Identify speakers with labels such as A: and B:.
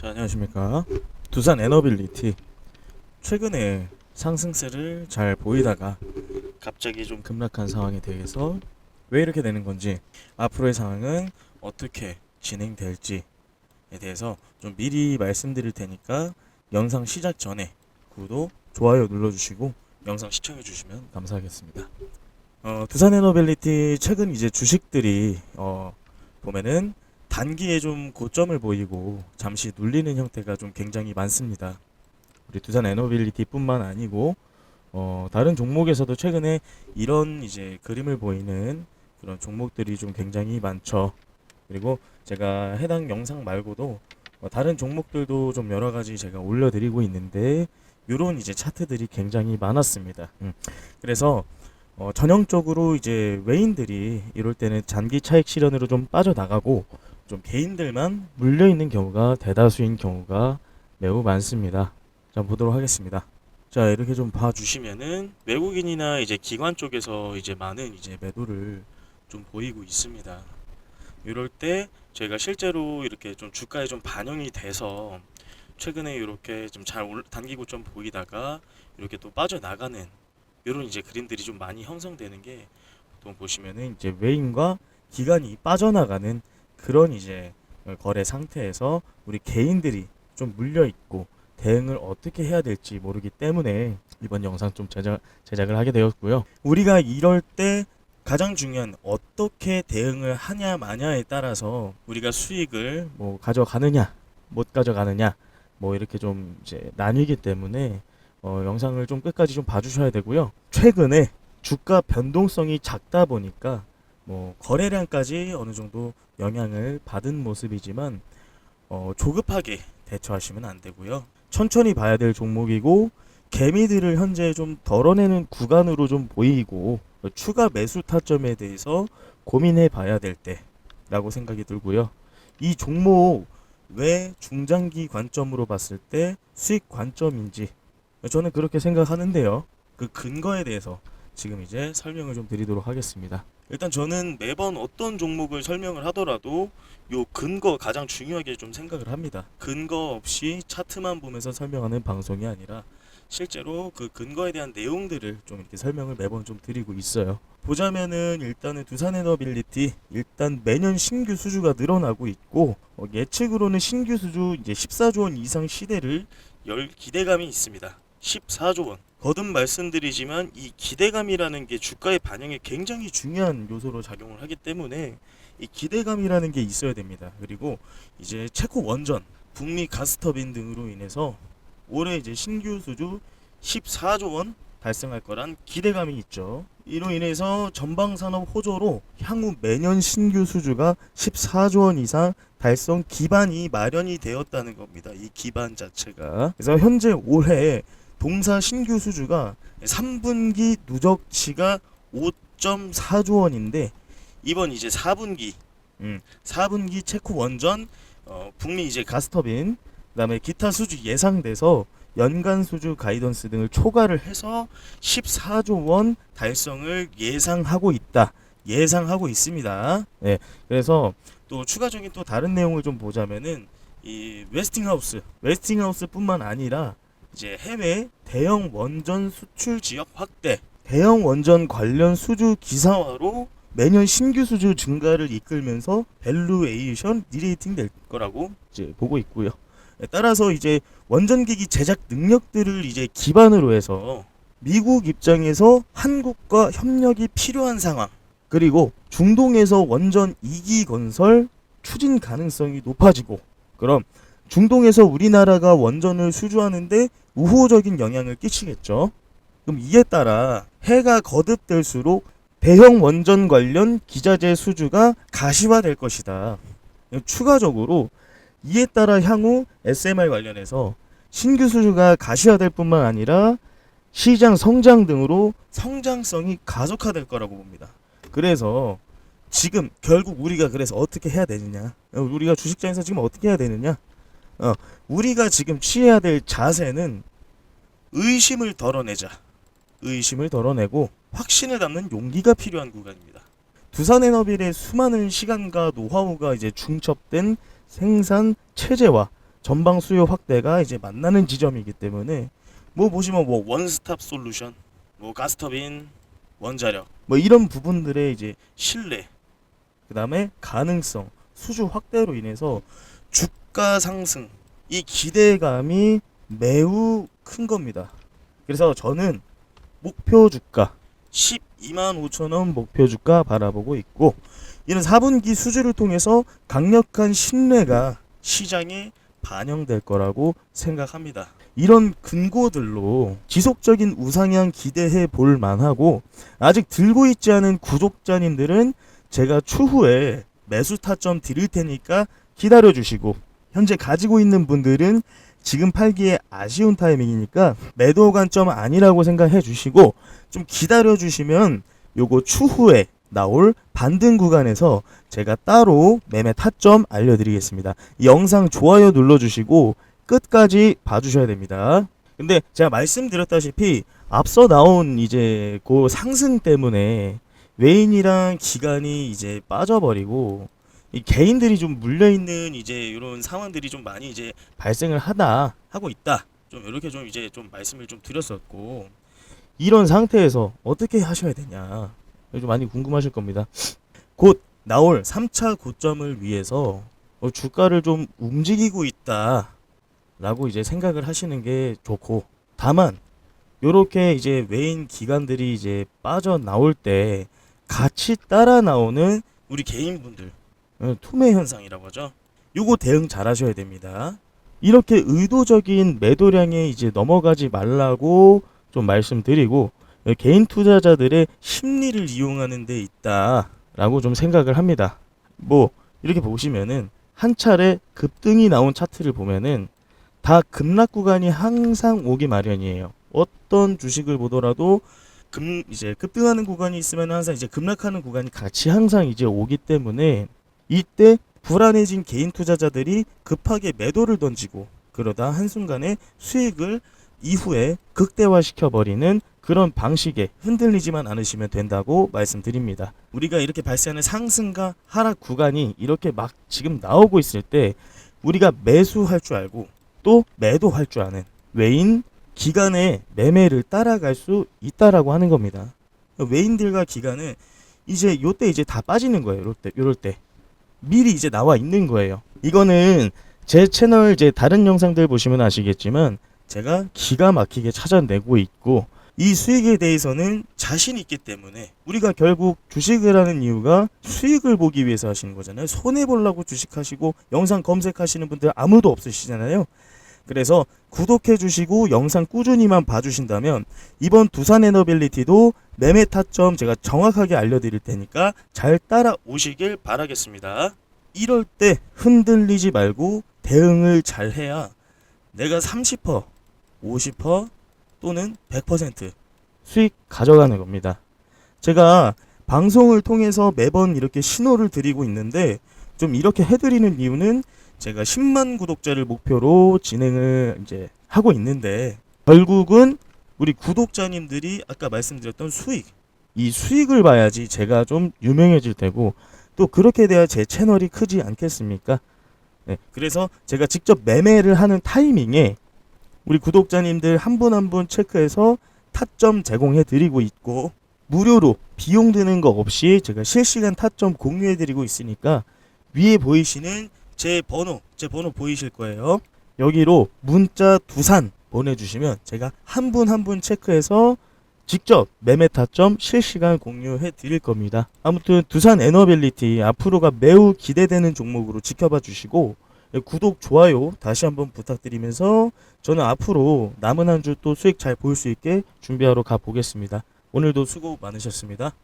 A: 자, 안녕하십니까. 두산 에너빌리티. 최근에 상승세를 잘 보이다가 갑자기 좀 급락한 상황에 대해서 왜 이렇게 되는 건지, 앞으로의 상황은 어떻게 진행될지에 대해서 좀 미리 말씀드릴 테니까 영상 시작 전에 구독, 좋아요 눌러주시고 영상 시청해 주시면 감사하겠습니다. 어, 두산 에너빌리티 최근 이제 주식들이 어, 보면은 단기에 좀 고점을 보이고 잠시 눌리는 형태가 좀 굉장히 많습니다. 우리 두산 에너빌리티뿐만 아니고 어, 다른 종목에서도 최근에 이런 이제 그림을 보이는 그런 종목들이 좀 굉장히 많죠. 그리고 제가 해당 영상 말고도 어, 다른 종목들도 좀 여러 가지 제가 올려드리고 있는데 이런 이제 차트들이 굉장히 많았습니다. 음. 그래서 어, 전형적으로 이제 외인들이 이럴 때는 장기 차익 실현으로 좀 빠져나가고 좀 개인들만 물려 있는 경우가 대다수인 경우가 매우 많습니다. 자 보도록 하겠습니다. 자 이렇게 좀 봐주시면은 외국인이나 이제 기관 쪽에서 이제 많은 이제 매도를 좀 보이고 있습니다. 이럴 때 저희가 실제로 이렇게 좀 주가에 좀 반영이 돼서 최근에 이렇게 좀 잘 단기 고점 보이다가 이렇게 또 빠져나가는 이런 이제 그림들이 좀 많이 형성되는 게 보통 보시면은 이제 외인과 기관이 빠져나가는 그런 이제 거래 상태에서 우리 개인들이 좀 물려 있고 대응을 어떻게 해야 될지 모르기 때문에 이번 영상 좀 제작, 제작을 하게 되었고요. 우리가 이럴 때 가장 중요한 어떻게 대응을 하냐 마냐에 따라서 우리가 수익을 뭐 가져가느냐 못 가져가느냐 뭐 이렇게 좀 이제 나뉘기 때문에 어, 영상을 좀 끝까지 좀 봐주셔야 되고요. 최근에 주가 변동성이 작다 보니까 뭐 거래량까지 어느 정도 영향을 받은 모습이지만 어, 조급하게 대처하시면 안 되고요. 천천히 봐야 될 종목이고 개미들을 현재 좀 덜어내는 구간으로 좀 보이고 추가 매수 타점에 대해서 고민해 봐야 될 때라고 생각이 들고요. 이 종목 왜 중장기 관점으로 봤을 때 수익 관점인지 저는 그렇게 생각하는데요. 그 근거에 대해서 지금 이제 설명을 좀 드리도록 하겠습니다. 일단 저는 매번 어떤 종목을 설명을 하더라도 요 근거 가장 중요하게 좀 생각을 합니다. 근거 없이 차트만 보면서 설명하는 방송이 아니라 실제로 그 근거에 대한 내용들을 좀 이렇게 설명을 매번 좀 드리고 있어요. 보자면은 일단은 두산에너빌리티 일단 매년 신규 수주가 늘어나고 있고 어, 예측으로는 신규 수주 이제 14조 원 이상 시대를 열 기대감이 있습니다. 14조 원. 거듭 말씀드리지만 이 기대감이라는 게 주가의 반영에 굉장히 중요한 요소로 작용을 하기 때문에 이 기대감이라는 게 있어야 됩니다. 그리고 이제 체코 원전, 북미 가스터빈 등으로 인해서 올해 이제 신규 수주 14조 원 달성할 거란 기대감이 있죠. 이로 인해서 전방 산업 호조로 향후 매년 신규 수주가 14조 원 이상 달성 기반이 마련이 되었다는 겁니다. 이 기반 자체가. 그래서 현재 올해 동사 신규 수주가 3분기 누적치가 5.4조 원인데 이번 이제 4분기 음, 4분기 체코 원전 어, 북미 이제 가스터빈 그다음에 기타 수주 예상돼서 연간 수주 가이던스 등을 초과를 해서 14조 원 달성을 예상하고 있다. 예상하고 있습니다. 네, 그래서 또 추가적인 또 다른 내용을 좀 보자면은 이 웨스팅하우스, 웨스팅하우스뿐만 아니라 이제 해외 대형 원전 수출 지역 확대, 대형 원전 관련 수주 기사화로 매년 신규 수주 증가를 이끌면서 밸류에이션 리레이팅 될 거라고 이제 보고 있고요. 네, 따라서 이제 원전기기 제작 능력들을 이제 기반으로 해서 미국 입장에서 한국과 협력이 필요한 상황 그리고 중동에서 원전 2기 건설 추진 가능성이 높아지고 그럼 중동에서 우리나라가 원전을 수주하는데 우호적인 영향을 끼치겠죠. 그럼 이에 따라 해가 거듭될수록 대형 원전 관련 기자재 수주가 가시화될 것이다. 추가적으로 이에 따라 향후 SMR 관련해서 신규 수주가 가시화될 뿐만 아니라 시장 성장 등으로 성장성이 가속화될 거라고 봅니다. 그래서 지금 결국 우리가 그래서 어떻게 해야 되느냐? 어, 우리가 주식장에서 지금 어떻게 해야 되느냐? 어, 우리가 지금 취해야 될 자세는 의심을 덜어내자. 의심을 덜어내고 확신을 담는 용기가 필요한 구간입니다. 두산 에너빌의 수많은 시간과 노하우가 이제 중첩된 생산 체제와 전방 수요 확대가 이제 만나는 지점이기 때문에 뭐 보시면 뭐 원스톱 솔루션, 뭐 가스터빈, 원자력 뭐 이런 부분들의 이제 신뢰, 그 다음에 가능성, 수주 확대로 인해서 주가 상승 이 기대감이 매우 큰 겁니다. 그래서 저는 목표 주가 12만 5천 원 목표 주가 바라보고 있고 이는 4분기 수주를 통해서 강력한 신뢰가 시장에 반영될 거라고 생각합니다. 이런 근거들로 지속적인 우상향 기대해 볼 만하고 아직 들고 있지 않은 구독자님들은 제가 추후에 매수 타점 드릴 테니까 기다려 주시고 현재 가지고 있는 분들은 지금 팔기에 아쉬운 타이밍이니까 매도 관점 아니라고 생각해 주시고 좀 기다려 주시면 요거 추후에 나올 반등 구간에서 제가 따로 매매 타점 알려드리겠습니다. 이 영상 좋아요 눌러주시고 끝까지 봐주셔야 됩니다. 근데 제가 말씀드렸다시피 앞서 나온 이제 그 상승 때문에 외인이랑 기관이 이제 빠져버리고 이 개인들이 좀 물려 있는 이제 이런 상황들이 좀 많이 이제 발생을 하다 하고 있다. 좀 이렇게 좀 이제 좀 말씀을 좀 드렸었고 이런 상태에서 어떻게 하셔야 되냐 좀 많이 궁금하실 겁니다. 곧 나올 3차 고점을 위해서 어, 주가를 좀 움직이고 있다 라고 이제 생각을 하시는 게 좋고 다만 요렇게 이제 외인 기관들이 이제 빠져나올 때 같이 따라 나오는 우리 개인분들 어, 투매 현상이라고 하죠. 요거 대응 잘 하셔야 됩니다. 이렇게 의도적인 매도량에 이제 넘어가지 말라고 좀 말씀드리고 어, 개인 투자자들의 심리를 이용하는 데 있다라고 좀 생각을 합니다. 뭐 이렇게 보시면은 한 차례 급등이 나온 차트를 보면은 다 급락 구간이 항상 오기 마련이에요. 어떤 주식을 보더라도 금 이제 급등하는 구간이 있으면 항상 이제 급락하는 구간이 같이 항상 이제 오기 때문에 이때 불안해진 개인 투자자들이 급하게 매도를 던지고 그러다 한순간에 수익을 이후에 극대화시켜 버리는 그런 방식에 흔들리지만 않으시면 된다고 말씀드립니다. 우리가 이렇게 발생하는 상승과 하락 구간이 이렇게 막 지금 나오고 있을 때 우리가 매수할 줄 알고 또 매도할 줄 아는 외인 기간의 매매를 따라갈 수 있다라고 하는 겁니다. 외인들과 기간은 이제 요때 이제 다 빠지는 거예요. 요럴 때, 요럴 때. 미리 이제 나와 있는 거예요. 이거는 제 채널 이제 다른 영상들 보시면 아시겠지만 제가 기가 막히게 찾아내고 있고 이 수익에 대해서는 자신 있기 때문에 우리가 결국 주식을 하는 이유가 수익을 보기 위해서 하시는 거잖아요. 손해 보려고 주식하시고 영상 검색하시는 분들 아무도 없으시잖아요. 그래서 구독해 주시고 영상 꾸준히만 봐주신다면 이번 두산 에너빌리티도 매매 타점 제가 정확하게 알려드릴 테니까 잘 따라오시길 바라겠습니다. 이럴 때 흔들리지 말고 대응을 잘 해야 내가 30%, 50% 또는 100% 수익 가져가는 겁니다. 제가 방송을 통해서 매번 이렇게 신호를 드리고 있는데 좀 이렇게 해드리는 이유는 제가 10만 구독자를 목표로 진행을 이제 하고 있는데 결국은 우리 구독자님들이 아까 말씀드렸던 수익 이 수익을 봐야지 제가 좀 유명해질 테고 또 그렇게 돼야 제 채널이 크지 않겠습니까? 네, 그래서 제가 직접 매매를 하는 타이밍에 우리 구독자님들 한 분 한 분 체크해서 타점 제공해 드리고 있고 무료로 비용 드는 거 없이 제가 실시간 타점 공유해 드리고 있으니까 위에 보이시는 제 번호, 제 번호 보이실 거예요. 여기로 문자 두산 보내주시면 제가 한 분 한 분 체크해서 직접 매매 타점 실시간 공유해 드릴 겁니다. 아무튼 두산 에너빌리티 앞으로가 매우 기대되는 종목으로 지켜봐 주시고 구독, 좋아요 다시 한번 부탁드리면서 저는 앞으로 남은 한 주 또 수익 잘 볼 수 있게 준비하러 가 보겠습니다. 오늘도 수고 많으셨습니다.